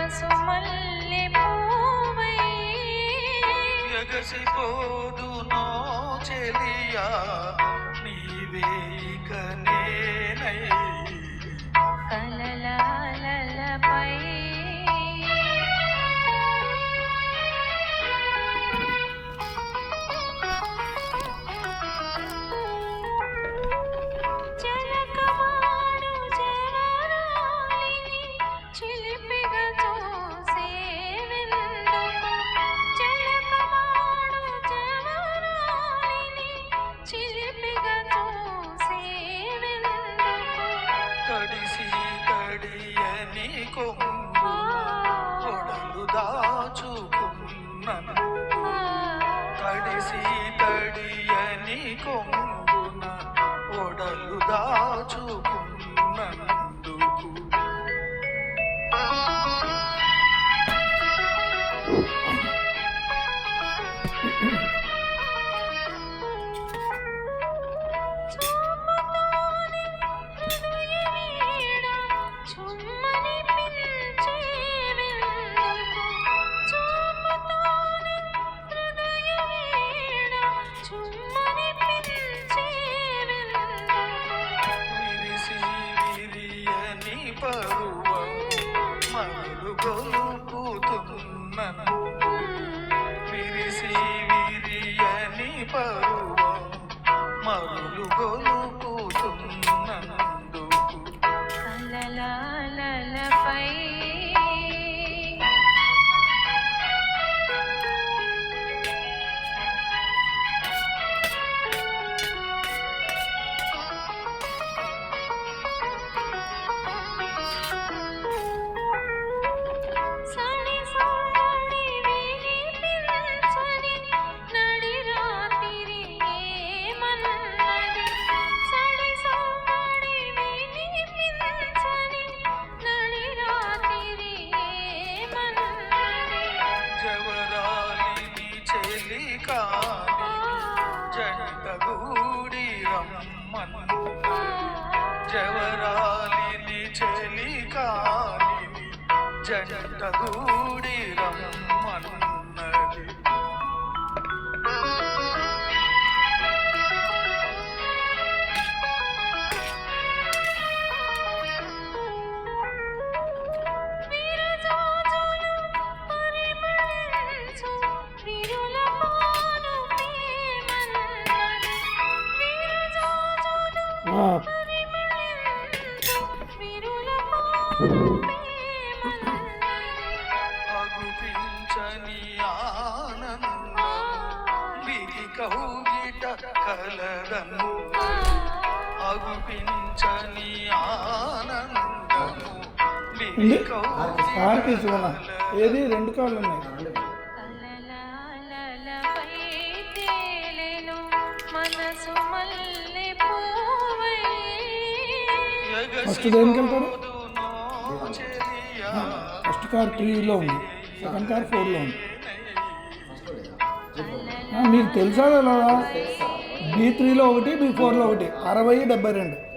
మనసు పూవై ఎగసిపోదు నో చెలియా నీవే ఇక నేనై తడిసి తడియని కొంగు కొడలు దాచుకున్న తడిసి తడియని కొంగున ఒడలు దాచుకున్నందుకు చూపుతోనే పరువం మరులు గొలుపుతున్నను విరిసి విరియని పరువం మరులు కాని జంట గూడి రమ్మను జవరాలిని చెలి కాని జంట గూడి అగుపించని కౌగిట కలదను అగుపించని ఆనందము ఏది? రెండు కార్లు ఉన్నాయి. కలలాలపై తేలెను మనసు మల్లె పూవై. ఫస్ట్ దేనికి వెళ్తారు ఫస్ట్ కార్ త్రీలో ఉంది. సెకండ్ కార్ ఫోర్లో ఉంది. మీకు తెలుసా లేదా? బీ త్రీలో ఒకటి బీ ఫోర్లో ఒకటి. అరవై డెబ్బై రెండు.